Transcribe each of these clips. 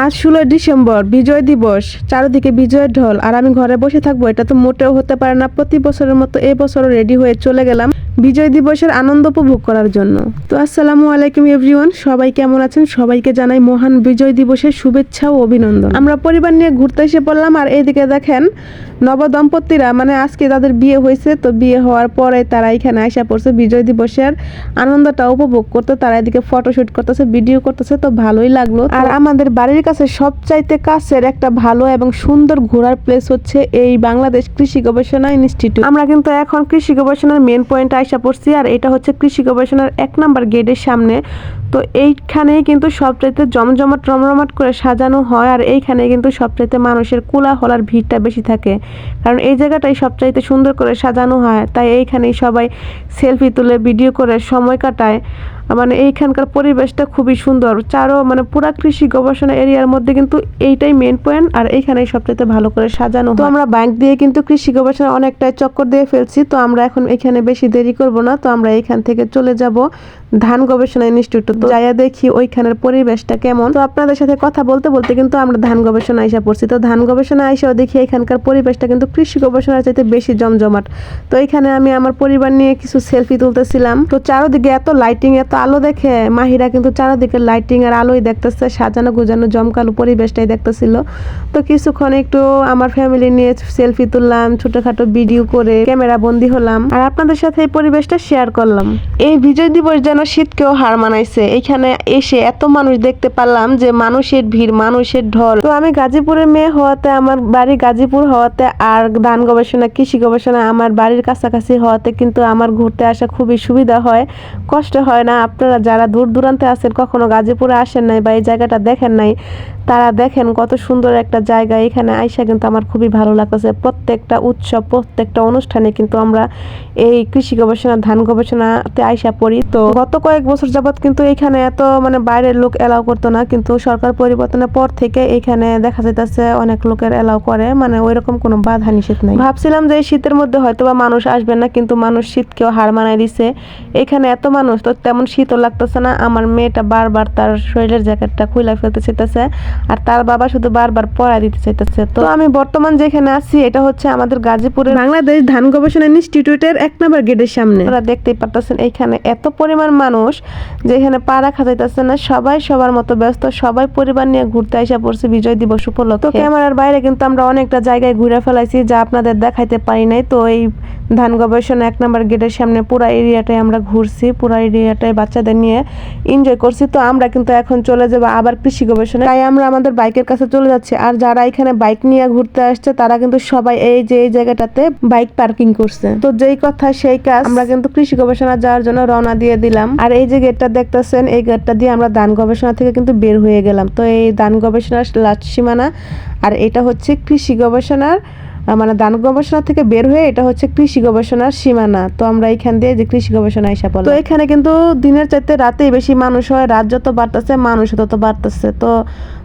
আজ ষোলোই ডিসেম্বর, বিজয় দিবস। চারিদিকে বিজয়ের ঢল। আর আমি ঘরে বসে থাকব, এটা তো মোটেও হতে পারে না। প্রতি বছরের মতো এবছরও রেডি হয়ে চলে গেলাম বিজয় দিবসের আনন্দ উপভোগ করার জন্য। তো আসসালামু আলাইকুম এভরিওয়ান, সবাই কেমন আছেন? সবাইকে জানাই মহান বিজয় দিবসের শুভেচ্ছা ও অভিনন্দন। আমরা পরিবার নিয়ে ঘুরতে এসে পড়লাম, আর এইদিকে দেখেন নবদম্পতিরা মানে আজকে তাদের বিয়ে হয়েছে, তো বিয়ে হওয়ার পরে তারা এখানে আইসা পড়ছে বিজয় দিবসের আনন্দটা উপভোগ করতে। তারা এদিকে ফটোশুট করতেছে ভিডিও করতেছে, তো ভালোই লাগল। আর আমাদের বাড়ির কাছে সবচাইতে কাছের একটা ভালো এবং সুন্দর ঘোরার প্লেস হচ্ছে এই বাংলাদেশ কৃষি গবেষণা ইনস্টিটিউট। আমরা কিন্তু এখন কৃষি গবেষণার মেন পয়েন্টে আইসা পড়ছি আর এটা হচ্ছে কৃষি গবেষণার এক নাম্বার গেটের সামনে। তো এইখানেই কিন্তু সবচাইতে জমজমাট, রমরমাট করে সাজানো হয় আর এইখানে কিন্তু সবচাইতে মানুষের কোলাহলার ভিড়টা বেশি থাকে। কারণ এই জায়গাটাই সবচাইতে সুন্দর করে সাজানো হয়। তাই এইখানেই সবাই সেলফি তুলে, ভিডিও করে সময় কাটায়। মানে এইখানকার পরিবেশটা খুবই সুন্দর। চারো মানে পুরা কৃষি গবেষণা এরিয়ার মধ্যে কিন্তু এইটাই মেন পয়েন্ট আর এইখানে সবচেয়ে ভালো করে সাজানো তো আমরা ব্যাংক দিয়ে কিন্তু কৃষি গবেষণা অনেকটাই চক্কর দিয়ে ফেলছি, তো আমরা এখন এখানে বেশি দেরি করব না, তো আমরা এখান থেকে চলে যাব। ধান গবেষণা ইনস্টিটিউট। যাইয়া দেখি ওইখানের পরিবেশটা কেমন। তো আপনাদের সাথে কথা বলতে বলতে কিন্তু আমরা ধান গবেষণা আইসা পড়ছি। তো ধান গবেষণা আইসাও দেখি এখানকার পরিবেশটা কিন্তু কৃষি গবেষণার চাইতে বেশি জমজমাট। তো এখানে আমি আমার পরিবার নিয়ে কিছু সেলফি তুলতেছিলাম। তো চারোদিকে এত লাইটিং এত আলো দেখে মাহিরা কিন্তু চারোদিকে লাইটিং আর আলোই দেখতেছে, সাজানো গুজানো জমকালো পরিবেশটাই দেখতেছিল। তো কিছুক্ষণ একটু আমার ফ্যামিলি নিয়ে সেলফি তুললাম, ছোটখাটো ভিডিও করে ক্যামেরা বন্দি হলাম। আর আপনাদের সাথে এই পরিবেশটা শেয়ার করলাম। এই বিজয় দিবস যেন শীতকেও হার মানাইছে। এখানে এসে এত মানুষ দেখতে পারলাম যে মানুষের ভিড়, মানুষের ঢল। তো আমি গাজীপুরের মেয়ে হওয়াতে, আমার বাড়ি গাজীপুর হওয়াতে আর ধান গবেষণা, কৃষি গবেষণা আমার বাড়ির কাছাকাছি হওয়াতে কিন্তু আমার ঘুরতে আসা খুবই সুবিধা হয়, কষ্ট হয় না। আপনারা যারা দূর দূরান্তে আছেন, কখনো গাজীপুরে আসেন নাই বা এই জায়গাটা দেখেন নাই, তারা দেখেন কত সুন্দর একটা জায়গা। এখানে আইসা কিন্তু আমার খুবই ভালো লাগতেছে। প্রত্যেকটা উৎসব, প্রত্যেকটা অনুষ্ঠানে কিন্তু আমরা এই কৃষি গবেষণা, ধান গবেষণাতে আইসা পড়ি। তো গত কয়েক বছর যাবত কিন্তু এখানে এত মানে বাইরের লোক এলাও করতো না কিন্তু সরকার পরিবর্তনের পর থেকে এখানে দেখা যাইতেছে অনেক লোকের এলাও করে মানে ওই রকম কোনো বাধা নিষেধ নাই। ভাবছিলাম যে শীতের মধ্যে হয়তো বা মানুষ আসবে না কিন্তু মানুষ শীতকেও হার মানায় দিছে। এখানে এত মানুষ তো তেমন শীতও লাগতেছে না আমার মেয়েটা বারবার তার শরীরের জ্যাকেটটা খুলে ফেলতে চাইতেছে আর তার বাবা শুধু বারবার পড়া দিতে চাইতেছে। তো আমি বর্তমান যেখানে আছি এটা হচ্ছে আমাদের গাজীপুরের বাংলাদেশ ধান গবেষণা ইনস্টিটিউটের এক নম্বর গেটের সামনে। ওরা দেখতেই পারতেছেন এইখানে এত পরিমাণ মানুষ যে এখানে পা রাখা যাইতেছে না, সবাই সবার মতো ব্যস্ত, সবাই পরিবার নিয়ে ঘুরতে আসা পড়ছে বিজয় দিবস উপলক্ষে। ক্যামেরার বাইরে কিন্তু আমরা অনেকটা জায়গায় ঘুরে ফেলাইছি যা আপনাদের দেখাইতে পারি নাই। তো এই ধান গবেষণা এক নম্বর গেটের সামনে পুরো এরিয়াটাই আমরা ঘুরছি, পুরো এরিয়াটাই বাচ্চাদের নিয়ে এনজয় করছি। তো আমরা কিন্তু এখন চলে যাব আবার কৃষি গবেষণা তাই আমরা আমাদের বাইকের কাছে চলে যাচ্ছি। আর যারা এখানে বাইক নিয়ে ঘুরতে আসছে, তারা কিন্তু সবাই এই যে, এই জায়গাটাতে বাইক পার্কিং করছে। তো যেই কথা, সেই কাজ আমরা কিন্তু কৃষি গবেষণা যাওয়ার জন্য রওনা দিয়ে দিলাম। আর এই যে গেটটা দেখতেছেন, এই গেটটা দিয়ে আমরা ধান গবেষণা থেকে কিন্তু বের হয়ে গেলাম। তো এই ধান গবেষণার লাস্ট সীমানা, আর এটা হচ্ছে কৃষি গবেষণার মানে ধান গবেষণা থেকে বের হয়ে এটা হচ্ছে কৃষি গবেষণার সীমানা। তো আমরা এখান দিয়ে যে কৃষি গবেষণা পড়লাম। তো এখানে কিন্তু দিনের চাইতে রাতেই বেশি মানুষ হয়, রাত যত বাড়তেছে, মানুষ তত বাড়তেছে। তো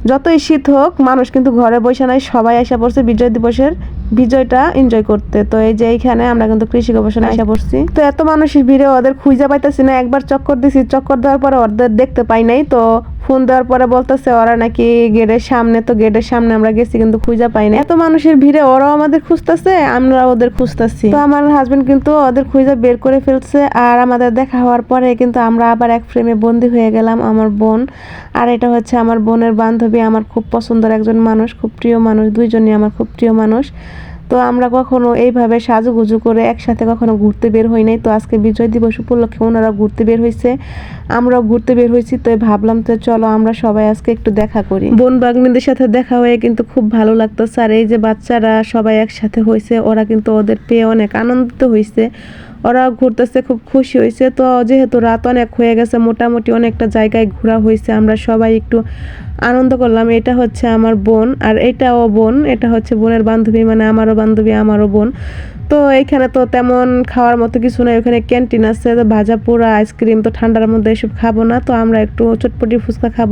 যতই শীত হোক, মানুষ কিন্তু ঘরে বসে নাই, সবাই এসে পড়ছে বিজয় দিবসের বিজয়টা এনজয় করতে। তো এই যে এইখানে আমরা কিন্তু কৃষি গবেষণা এসে পড়ছি। তো এত মানুষের ভিড়ে ওদের খুঁজে পাইতেছি না, একবার চক্কর দিছি, চক্কর দেওয়ার পরে ওদের দেখতে পাই নাই। তো ফোন দেওয়ার পরে বলতেছে, ওরা নাকি গেটের সামনে, তো গেটের সামনে আমরা গেছি কিন্তু খুঁজে পাই না এত মানুষের ভিড়ে ওরাও আমাদের খুঁজতেছে আমরা ওদের খুঁজতেছি। তো আমার হাজবেন্ড কিন্তু ওদের খুঁজে বের করে ফেলছে আর আমাদের দেখা হওয়ার পরে কিন্তু আমরা আবার এক ফ্রেমে বন্দি হয়ে গেলাম আমার বোন। আর এটা হচ্ছে আমার বোনের বান্ধবী, আমার খুব পছন্দের একজন মানুষ, খুব প্রিয় মানুষ, দুইজনই আমার খুব প্রিয় মানুষ। তো আমরা কখনো এইভাবে সাজুগুজু করে একসাথে কখনো ঘুরতে বের হই নাই। তো আজকে বিজয় দিবস উপলক্ষে ওনারা ঘুরতে বের হয়েছে আমরাও ঘুরতে বের হয়েছি তো ভাবলাম তো চলো আমরা সবাই আজকে একটু দেখা করি। বোন বাগনিদের সাথে দেখা হয়ে কিন্তু খুব ভালো লাগতো স্যার এই যে বাচ্চারা সবাই একসাথে হয়েছে ওরা কিন্তু ওদের পেয়ে অনেক আনন্দিত হয়েছে ওরা ঘুরতেছে, খুব খুশি হয়েছে। তো যেহেতু রাত অনেক হয়ে গেছে, মোটামুটি অনেকটা জায়গায় ঘোরা হয়েছে, আমরা সবাই একটু আনন্দ করলাম। এটা হচ্ছে আমার বোন, আর এটাও বোন, এটা হচ্ছে বোনের বান্ধবী মানে আমারও বান্ধবী, আমারও বোন। তো এইখানে তো তেমন খাওয়ার মতো কিছু নাই, ওখানে ক্যান্টিন আছে, ভাজা পোড়া, আইসক্রিম, তো ঠান্ডার মধ্যে এসব খাব না। তো আমরা একটু চটপটি ফুচকা খাব,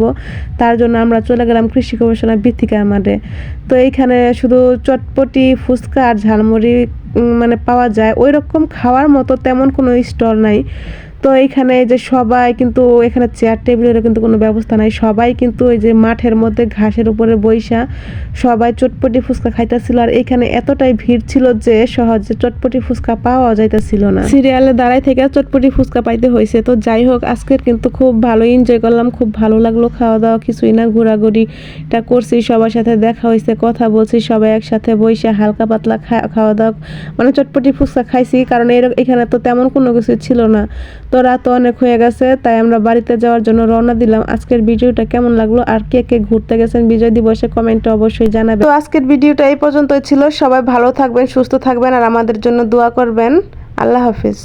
তার জন্য আমরা চলে গেলাম কৃষি গবেষণা বৃত্তিকা মাঠে তো এইখানে শুধু চটপটি, ফুচকা আর ঝালমুড়ি মানে পাওয়া যায় ওই রকম খাওয়ার মতো তেমন কোনো স্টল নাই। তো এখানে যে সবাই কিন্তু এখানে চেয়ার টেবিলেরও কিন্তু কোনো ব্যবস্থা নাই। সবাই কিন্তু ওই যে মাঠের মধ্যে ঘাসের উপরে বইসা সবাই চটপটি ফুচকা খাইতেছিল। আর এখানে এতটাই ভিড় ছিল যে সহজে চটপটি ফুচকা পাওয়া যাইতেছিল না। সিরিয়ালে দাঁড়াই থেকে চটপটি ফুচকা পাইতে হয়েছে তো যাই হোক, আজকের কিন্তু খুব ভালো এনজয় করলাম, খুব ভালো লাগল খাওয়া দাওয়া কিছুই না, ঘোরাঘুরিটা করছি, সবার সাথে দেখা হয়েছে কথা বলছি, সবাই একসাথে বইসা হালকা পাতলা খাওয়া দাওয়া মানে চটপটি ফুচকা খাইছি। কারণ এর, এখানে তো তেমন কোনো কিছু ছিল না। তো রাত অনেক হয়ে গেছে, তাই আমরা বাড়িতে যাওয়ার জন্য রওনা দিলাম। আজকের ভিডিওটা কেমন লাগল আর কে কে ঘুরতে গেছেন বিজয় দিবসে কমেন্টে অবশ্যই জানাবে তো আজকের ভিডিওটা এই পর্যন্তই ছিল। সবাই ভালো থাকবেন, সুস্থ থাকবেন আর আমাদের জন্য দোয়া করবেন। আল্লাহ হাফিজ।